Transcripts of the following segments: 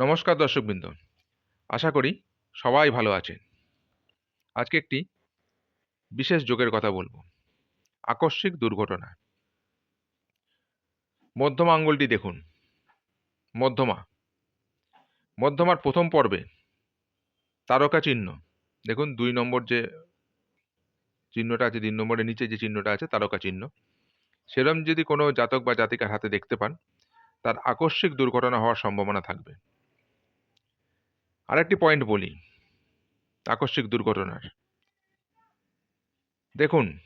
নমস্কার দর্শকবৃন্দ। আশা করি সবাই ভালো আছেন। আজকে একটি বিশেষ যোগের কথা বলব। আকস্মিক দুর্ঘটনা। মধ্যমা আঙ্গুলটি দেখুন। মধ্যমা। মধ্যমার প্রথম পর্বে তারকা চিহ্ন। দেখুন, দুই নম্বর যে চিহ্নটা আছে, তিন নম্বরের নিচে যে চিহ্নটা আছে, তারকা চিহ্ন। সেরম যদি কোনো জাতক বা জাতিকার হাতে দেখতে পান, তার আকস্মিক দুর্ঘটনা হওয়ার সম্ভাবনা থাকবে। আরেকটি পয়েন্ট বলি, আকস্মিক দুর্ঘটনার। দেখুন,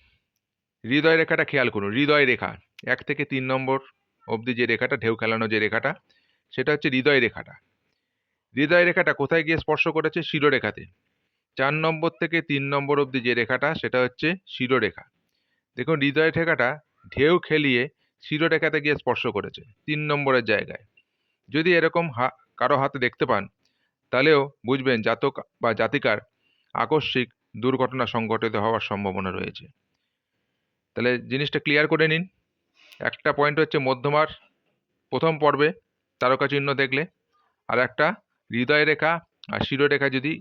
হৃদয় রেখাটা খেয়াল করুন, হৃদয় রেখা, এক থেকে তিন নম্বর অবধি যে রেখাটা, ঢেউ খেলানো যে রেখাটা, সেটা হচ্ছে হৃদয় রেখাটা। হৃদয় রেখাটা কোথায় গিয়ে স্পর্শ করেছে? শিরোরেখাতে। চার নম্বর থেকে তিন নম্বর অবধি যে রেখাটা, সেটা হচ্ছে শিরোরেখা। দেখুন, হৃদয় রেখাটা ঢেউ খেলিয়ে শিরোরেখাতে গিয়ে স্পর্শ করেছে, তিন নম্বরের জায়গায়। যদি এরকম হা, কারও হাতে দেখতে পান তাহলেও বুঝবেন জাতক বা জাতিকার আকস্মিক দুর্ঘটনা সংঘটিত হওয়ার সম্ভাবনা রয়েছে। তাহলে জিনিসটা ক্লিয়ার করে নিন। একটা পয়েন্ট হচ্ছে মধ্যমার প্রথম পর্বে তারকা চিহ্ন দেখলে, আর একটা হৃদয় রেখা আর শিরোরেখা যদি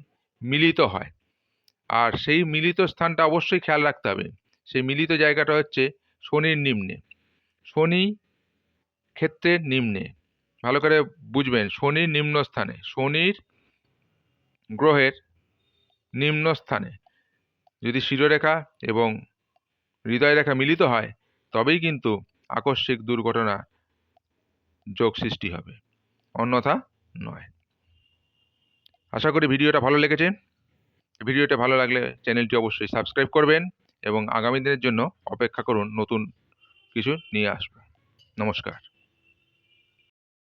মিলিত হয়, আর সেই মিলিত স্থানটা অবশ্যই খেয়াল রাখতে হবে। সেই মিলিত জায়গাটা হচ্ছে শনির নিম্নে। শনি ক্ষেত্রের নিম্নে। ভালো করে বুঝবেন, শনির নিম্ন স্থানে শনির গ্রহের নিম্ন স্থানে যদি শিরোরেখা এবং হৃদয় রেখা মিলিত হয়, তবেই কিন্তু আকস্মিক দুর্ঘটনা যোগ সৃষ্টি হবে। অন্যথা নয়। আশা করি ভিডিওটা ভালো লেগেছে। ভিডিওটা ভালো লাগলে চ্যানেলটি অবশ্যই সাবস্ক্রাইব করবেন এবং আগামী দিনের জন্য অপেক্ষা করুন নতুন কিছু নিয়ে আসব। নমস্কার।